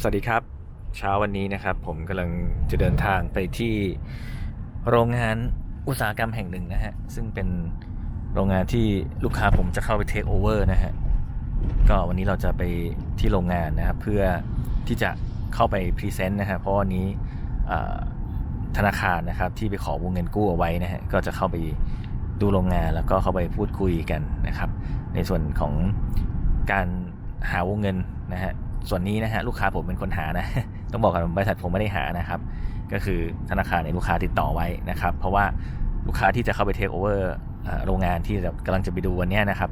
สวัสดีครับ เช้าวันนี้นะครับ ผมกำลังจะเดินทางไปที่โรงงานอุตสาหกรรมแห่งหนึ่งนะฮะ ซึ่งเป็นโรงงานที่ลูกค้าผมจะเข้าไปเทคโอเวอร์นะฮะ ก็วันนี้เราจะไปที่โรงงานนะครับ เพื่อที่จะเข้าไปพรีเซนต์นะฮะ เพราะวันนี้ธนาคารนะครับที่ไปขอวงเงินกู้เอาไว้นะฮะ ก็จะเข้าไปดูโรงงานแล้วก็เข้าไปพูดคุยกันนะครับ ในส่วนของการหาวงเงินนะฮะ ส่วนนี้นะฮะลูกค้าผมเป็นคนหานะ ต้องบอกกันบริษัทผมไม่ได้หานะครับ ก็คือธนาคารในยลูกค้าติดต่อไว้นะครับ เพราะว่าลูกค้าที่จะเข้าไปเทคโอเวอร์โรงงานที่กำลังจะไปดูวันนี้นะครับ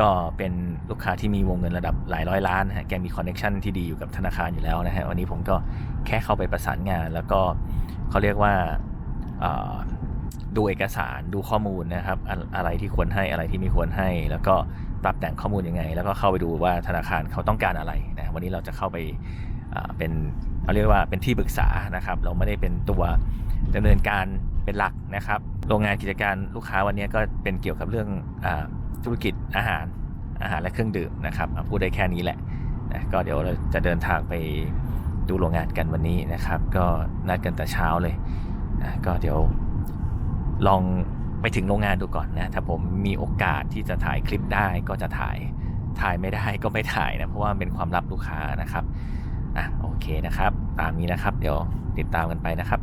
ก็เป็นลูกค้าที่มีวงเงินระดับหลายร้อยล้านนะฮะแกมีคอนเน็ชันที่ดีอยู่กับธนาคารอยู่แล้วนะฮะวันนี้ผมก็แค่เข้าไปประสานงาน แล้วก็เขาเรียกว่าดูเอกสารดูข้อมูลนะครับ อะไรที่ควรให้อะไรที่ไม่ควรให้ แล้วก็ปรับแต่งข้อมูลยังไง แล้วก็เข้าไปดูว่าธนาคารเขาต้องการอะไร วันนี้เราจะเข้าไปเป็นเขาเรียกว่าเป็นที่ปรึกษานะครับ เราไม่ได้เป็นตัวดำเนินการเป็นหลักนะครับ โรงงานกิจการลูกค้าวันนี้ก็เป็นเกี่ยวกับเรื่องอธุรกิจอาหารอาหารและเครื่องดื่มนะครับพูดได้แค่นี้แหละนะก็เดี๋ยวเราจะเดินทางไปดูโรงงานกันวันนี้นะครับ ก็นัดกันแต่เช้าเลยนะก็เดี๋ยวลองไปถึงโรงงานดูก่อนนะถ้าผมมีโอกาสที่จะถ่ายคลิปได้ก็จะถ่าย ถ่ายไม่ได้ก็ไม่ถ่ายนะเพราะว่าเป็นความลับลูกค้านะครับอะโอเคนะครับ ตามนี้นะครับ เดี๋ยวติดตามกันไปนะครับ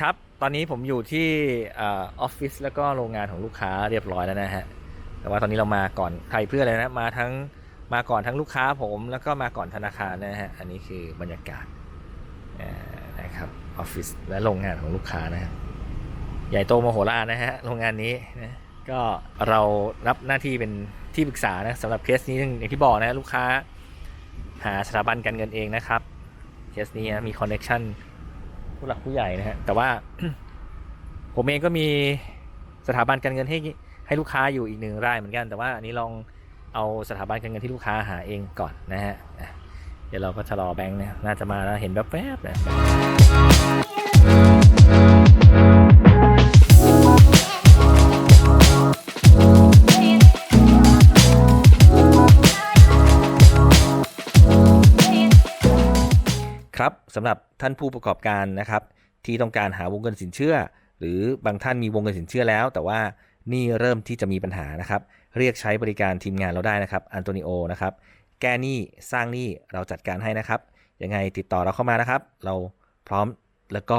ครับตอนนี้ผมอยู่ที่ออฟฟิศแล้วก็โรงงานของลูกค้าเรียบร้อยแล้วนะฮะแต่ว่าตอนนี้เรามาก่อนใครเพื่ออะไรนะมาทั้งมาก่อนทั้งลูกค้าผมแล้วก็มาก่อนธนาคารนะฮะอันนี้คือบรรยากาศนะครับออฟฟิศและโรงงานของลูกค้านะฮะ ใหญ่โตโมโหลานนะฮะโรงงานนี้นะก็เรารับหน้าที่เป็นที่ปรึกษานะสำหรับเคสนี้อย่างที่บอกนะลูกค้าหาสถาบันการเงินเองนะครับเคสนี้นะมีคอนเน็ชันผู้หลักผู้ใหญ่นะฮะแต่ว่า ผมเองก็มีสถาบันการเงินให้ให้ลูกค้าอยู่อีกหนึ่งรายเหมือนกัน แต่ว่าอันนี้ลองเอาสถาบันการเงินที่ลูกค้าหาเองก่อนนะฮะอะเดี๋ยวเราก็ชะลอแบงค์นะน่าจะมาแล้วเห็นแวบๆนะ ครับสำหรับท่านผู้ประกอบการนะครับ ที่ต้องการหาวงเงินสินเชื่อ หรือบางท่านมีวงเงินสินเชื่อแล้ว แต่ว่านี่เริ่มที่จะมีปัญหานะครับ เรียกใช้บริการทีมงานเราได้นะครับอันโตนิโอนะครับแก้หนี้สร้างหนี้เราจัดการให้นะครับยังไงติดต่อเราเข้ามานะครับ เราพร้อมแล้วก็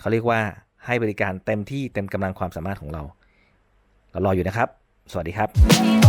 เขาเรียกว่าให้บริการเต็มที่เต็มกำลังความสามารถของเรา เรารออยู่นะครับ สวัสดีครับ